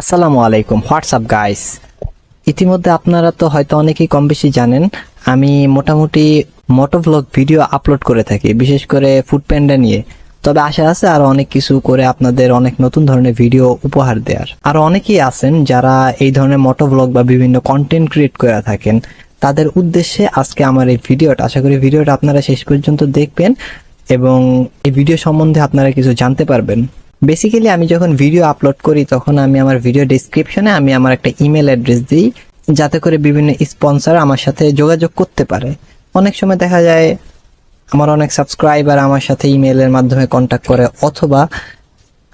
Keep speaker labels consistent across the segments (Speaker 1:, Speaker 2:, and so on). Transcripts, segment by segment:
Speaker 1: আসসালামু আলাইকুম WhatsApp guys? ইতিমধ্যে আপনারা তো হয়তো অনেকেই কম বেশি জানেন, আমি মোটামুটি মোটোভ্লগ ভিডিও আপলোড করে থাকি, বিশেষ করে ফুড প্যান্ডা নিয়ে। তবে আশা আছে আরও অনেক কিছু করে আপনাদের অনেক নতুন ধরনের ভিডিও উপহার দেওয়ার আর অনেকেই আছেন যারা এই ধরনের মোটোভ্লগ বা বিভিন্ন কন্টেন্ট ক্রিয়েট করে থাকেন। তাদের উদ্দেশ্যে আজকে আমার এই ভিডিওটা, আশা করি ভিডিওটা আপনারা শেষ পর্যন্ত দেখবেন এবং এই ভিডিও সম্বন্ধে আপনারা কিছু জানতে পারবেন। বেসিক্যালি আমি যখন ভিডিও আপলোড করি, তখন আমি আমার ভিডিও ডিসক্রিপশনে আমি আমার একটা ইমেল অ্যাড্রেস দিই, যাতে করে বিভিন্ন স্পন্সর আমার সাথে যোগাযোগ করতে পারে। অনেক সময় দেখা যায়, আমার অনেক সাবস্ক্রাইবার আমার সাথে ইমেলের মাধ্যমে কন্ট্যাক্ট করে, অথবা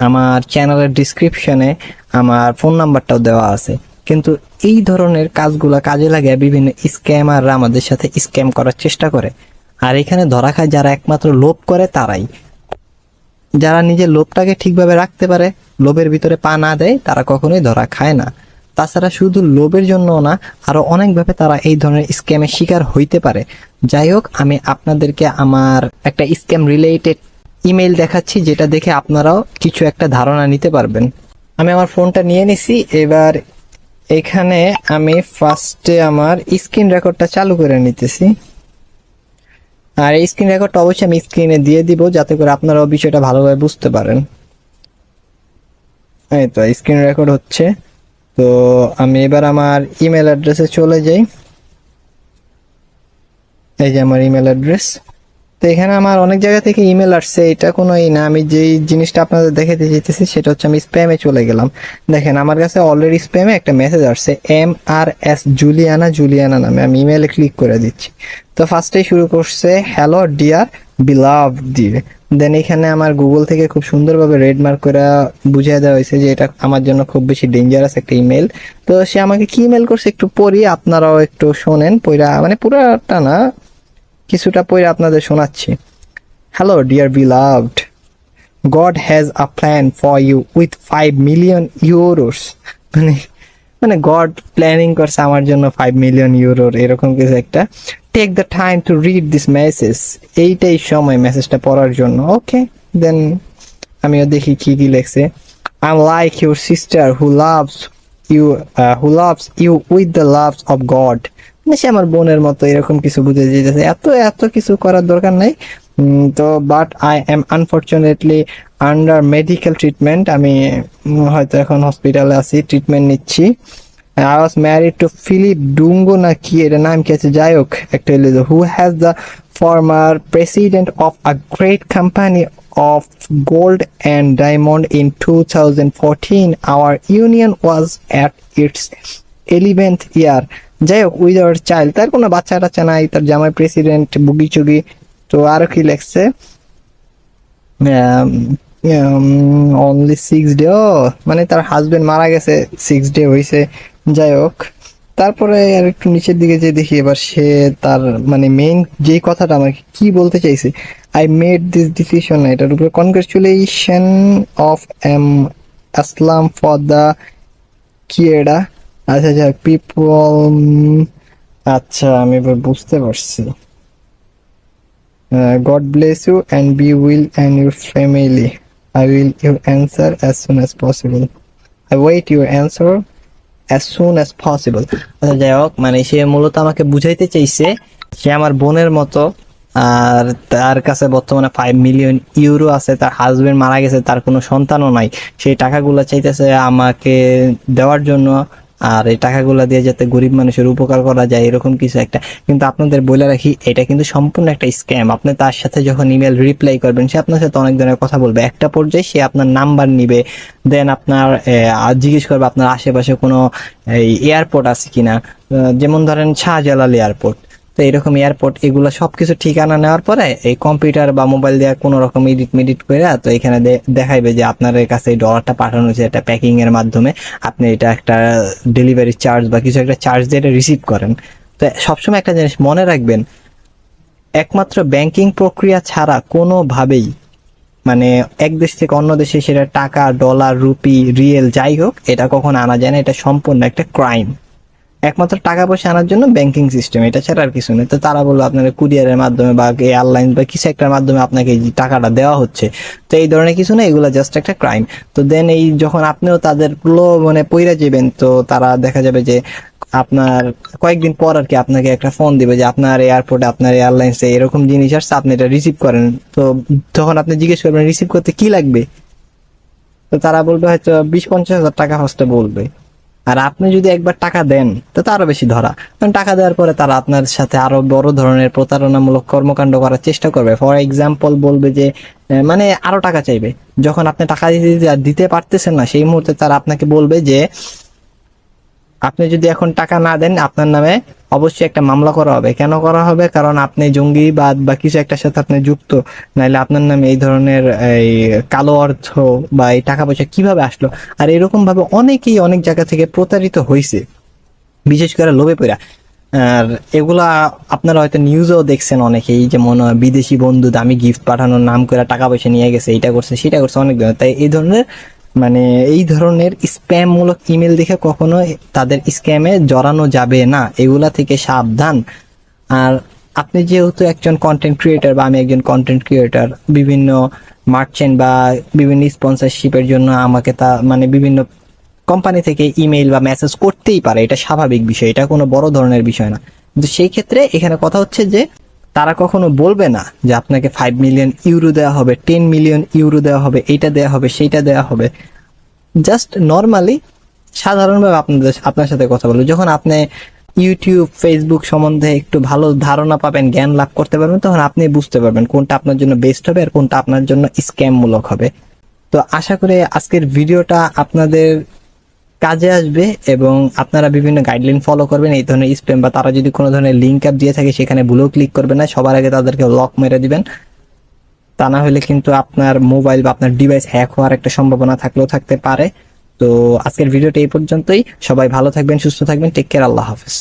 Speaker 1: আমার চ্যানেলের ডিসক্রিপশনে আমার ফোন নাম্বারটাও দেওয়া আছে। কিন্তু এই ধরনের কাজগুলো কাজে লাগে বিভিন্ন স্ক্যামাররা আমাদের সাথে স্ক্যাম করার চেষ্টা করে। আর এখানে ধরা খায়, যারা একমাত্র লোভ করে, তারাই। যারা নিজের লোভটাকে ঠিকভাবে রাখতে পারে, লোভের ভিতরে পা না দেয়, তারা কখনোই ধরা খায় না। তাছাড়া শুধু লোভের জন্য না, আরও অনেকভাবে তারা এই ধরনের স্ক্যামের শিকার হইতে পারে। যাই হোক, আমি আপনাদেরকে আমার একটা স্ক্যাম রিলেটেড ইমেল দেখাচ্ছি, যেটা দেখে আপনারাও কিছু একটা ধারণা নিতে পারবেন। আমি আমার ফোনটা নিয়ে নিছি, এবার এখানে আমি ফার্স্টে আমার স্ক্রিন রেকর্ডটা চালু করে নিতেছি। আর এই স্ক্রিন রেকর্ডটা অবশ্যই আমি স্ক্রিনে দিয়ে দিব যাতে করে আপনারাও বিষয়টা ভালোভাবে বুঝতে পারেন। এই তো স্ক্রিন রেকর্ড হচ্ছে। তো আমি এবার আমার ইমেল অ্যাড্রেসে চলে যাই। এই যে আমার ইমেল অ্যাড্রেস তো এখানে আমার অনেক জায়গা থেকে ইমেল আসছে, এটা কোনো ই না। আমি যেই জিনিসটা আপনাদের দেখাতে চাইতেছি, সেটা হচ্ছে আমি স্প্যামে চলে গেলাম। দেখেন, আমার কাছে অলরেডি স্প্যামে একটা মেসেজ আসছে M R S Juliana Juliana নামে। আমি ইমেলে ক্লিক করে দিচ্ছি। তো ফার্স্টেই শুরু করছে হ্যালো ডিয়ার বিলাভ দিয়ে দেন এখানে আমার গুগল থেকে খুব সুন্দরভাবে রেড মার্ক করে বুঝিয়ে দেওয়া হয়েছে যে এটা আমার জন্য খুব বেশি ডেঞ্জারাস একটা ইমেল তো সে আমাকে কি ইমেল করছে একটু পড়ি আপনারাও একটু শোনেন, পইরা মানে পুরাটা না, কিছুটা পড়ে আপনাদের শোনাচ্ছি। Hello dear beloved God has a plan for you with five million euros মানে মানে গড প্ল্যানিং করছে আমার জন্য ফাইভ মিলিয়ন ইউরোর এরকম কিছু একটা। Take the time to read this message এইটাই সময় মেসেজটা পড়ার জন্য ওকে দেন আমিও দেখি কি কি লেখছে। I like your sister who loves you who loves you with the loves of God মানে সে আমার বোনের মতো এরকম কিছু বুঝে যেতেছে। এত এত কিছু করার দরকার নাই। তো but I am unfortunately under medical treatment আমি হয়তো এখন হসপিটালে আছি ট্রিটমেন্ট নিচ্ছি। I was married to Philip Dungo না কি এটা নাম কি আছে? যাই হোক, একটা who has the former president of a great company of gold and diamond in 2014 our union was at its 11th year. যাই হোক উইদাউট চাইল্ড তার কোনো বাচ্চা টাচ্চা নাই, তার জামাই প্রেসিডেন্ট বুগি চুগি। তো আরও কি লেখছে? অনলি সিক্স ডে ও মানে তার হাজবেন্ড মারা গেছে সিক্স ডে হয়েছে যাই হোক, তারপরে আর একটু নিচের দিকে যে দেখি এবার সে তার মানে মেইন যেই কথাটা আমাকে কি বলতে চাইছে আই মেড দিস ডিসিশন এটার উপরে congratulation of M Aslam for the কি এটা আচ্ছা আচ্ছা পিপল আচ্ছা আমি এবার বুঝতে পারছি। God bless you and be will and your family I will your answer as soon as possible I wait your answer as soon as possible যাই হোক মানে সে মূলত আমাকে বুঝাইতে চাইছে সে আমার বোনের মতো, আর তার কাছে বর্তমানে ফাইভ মিলিয়ন ইউরো আছে, তার হাজবেন্ড মারা গেছে, তার কোনো সন্তানও নাই। সেই টাকাগুলো চাইতেছে আমাকে দেওয়ার জন্য। আর এই টাকাগুলো দিয়ে যাতে গরিব মানুষের উপকার করা যায়, এরকম কিছু একটা। কিন্তু আপনাদের বলে রাখি, এটা কিন্তু সম্পূর্ণ একটা স্ক্যাম আপনি তার সাথে যখন ইমেল রিপ্লাই করবেন, সে আপনার সাথে অনেক ধরনের কথা বলবে। একটা পর্যায়ে সে আপনার নাম্বার নিবে দেন আপনার জিজ্ঞেস করবে আপনার আশেপাশে কোনো এয়ারপোর্ট আছে কিনা। যেমন ধরেন শাহজালাল এয়ারপোর্ট তো এরকম এয়ারপোর্ট এগুলো সবকিছু ঠিকানা নেওয়ার পরে এই কম্পিউটার বা মোবাইল দিয়ে কোনো রকম এডিট মেডিট করে তো এখানে দেখাইবে যে আপনার কাছে এই ডলারটা পাঠানো হয়েছে এটা প্যাকিং এর মাধ্যমে। আপনি এটা একটা ডেলিভারি চার্জ বা কিছু একটা চার্জ দিয়ে এটা রিসিভ করেন। তো সবসময় একটা জিনিস মনে রাখবেন, একমাত্র ব্যাংকিং প্রক্রিয়া ছাড়া কোনোভাবেই মানে এক দেশ থেকে অন্য দেশে সেটা টাকা ডলার রুপি রিয়েল যাই হোক, এটা কখন আনা যায় না, এটা সম্পূর্ণ একটা ক্রাইম একমাত্র টাকা পয়সা আনার জন্য ব্যাংকিং সিস্টেম এটা ছাড়া আর কিছু নেই। তো তারা বলল, আপনার কুরিয়ারের মাধ্যমে বা এয়ারলাইন বা কিছু একটার মাধ্যমে আপনাকে এই টাকাটা দেওয়া হচ্ছে। তো এই ধরনের কিছু না এগুলো জাস্ট একটা ক্রাইম তো দেন এই যখন আপনিও তাদের মানে পইরা যাবেন, তো তারা দেখা যাবে যে আপনার কয়েকদিন পর আর কি আপনাকে একটা ফোন দিবে যে আপনার এয়ারপোর্টে আপনার এয়ারলাইন্সে এরকম জিনিস আসছে, আপনি এটা রিসিভ করেন। তো তখন আপনি জিজ্ঞেস করবেন রিসিভ করতে কি লাগবে? তো তারা বলবে হয়তো বিশ পঞ্চাশ হাজার টাকা ফার্স্টে বলবে। আর আপনি যদি একবার টাকা দেন, তো আরও বেশি ধরা। কারণ টাকা দেওয়ার পরে তারা আপনার সাথে আরও বড় ধরনের প্রতারণামূলক কর্মকাণ্ড করার চেষ্টা করবে। ফর এক্সাম্পল বলবে যে মানে আরও টাকা চাইবে। যখন আপনি টাকা দিতে পারতেছেন না, সেই মুহূর্তে তারা আপনাকে বলবে যে, আপনি যদি এখন টাকা না দেন, আপনার নামে অবশ্যই একটা মামলা করা হবে। কেন করা হবে? কারণ আপনি জঙ্গিবাদ বা কিছু একটার সাথে আপনি যুক্ত। নাইলে আপনার নামে এই ধরনের, এই কালো অর্থ বা এই টাকা পয়সা কীভাবে আসলো? আর এরকম ভাবে অনেকেই অনেক জায়গা থেকে প্রতারিত হয়েছে বিশেষ করে লোভে পড়া আর এগুলা আপনারা হয়তো নিউজেও দেখছেন অনেকেই যে মনে হয় বিদেশি বন্ধু দামি গিফট পাঠানোর নাম করে টাকা পয়সা নিয়ে গেছে এটা করছে, সেটা করছে অনেক তাই এই ধরনের মানে এই ধরনের স্প্যাম মূলক ইমেল দেখে কখনো তাদের স্ক্যামে জড়ানো যাবে না। এগুলা থেকে সাবধান। আর আপনি যেহেতু একজন কন্টেন্ট ক্রিয়েটার বা আমি একজন কন্টেন্ট ক্রিয়েটার বিভিন্ন মার্চেন্ট বা বিভিন্ন স্পন্সরশিপের জন্য আমাকে তা মানে বিভিন্ন কোম্পানি থেকে ইমেইল বা মেসেজ করতেই পারে। এটা স্বাভাবিক বিষয়, এটা কোনো বড় ধরনের বিষয় না। কিন্তু সেই ক্ষেত্রে এখানে কথা হচ্ছে যে তারা কখনো বলবে না যে আপনাকে ফাইভ মিলিয়ন ইউরো দেওয়া হবে টেন মিলিয়ন ইউরো দেওয়া হবে এইটা দেওয়া হবে সেইটা দেওয়া হবে। জাস্ট নর্মালি সাধারণভাবে আপনাদের আপনার সাথে কথা বলব। যখন আপনি ইউটিউব ফেসবুক সম্বন্ধে একটু ভালো ধারণা পাবেন, জ্ঞান লাভ করতে পারবেন, তখন আপনি বুঝতে পারবেন কোনটা আপনার জন্য বেস্ট হবে আর কোনটা আপনার জন্য স্ক্যাম মূলক হবে। তো আশা করি আজকের ভিডিওটা আপনাদের কাজে আসবে এবং আপনারা বিভিন্ন গাইডলাইন ফলো করবেন, এই ধরনের স্প্যাম বা তারা যদি কোনো ধরনের লিঙ্ক অ্যাপ দিয়ে থাকে সেখানে ভুলেও ক্লিক করবে না, সবার আগে তাদেরকে লক মেরে দিবেন। তা না হলে কিন্তু আপনার মোবাইল বা আপনার ডিভাইস হ্যাক হওয়ার একটা সম্ভাবনা থাকলেও থাকতে পারে। তো আজকের ভিডিওটা এই পর্যন্তই। সবাই ভালো থাকবেন, সুস্থ থাকবেন টেক কেয়ার আল্লাহ হাফেজ।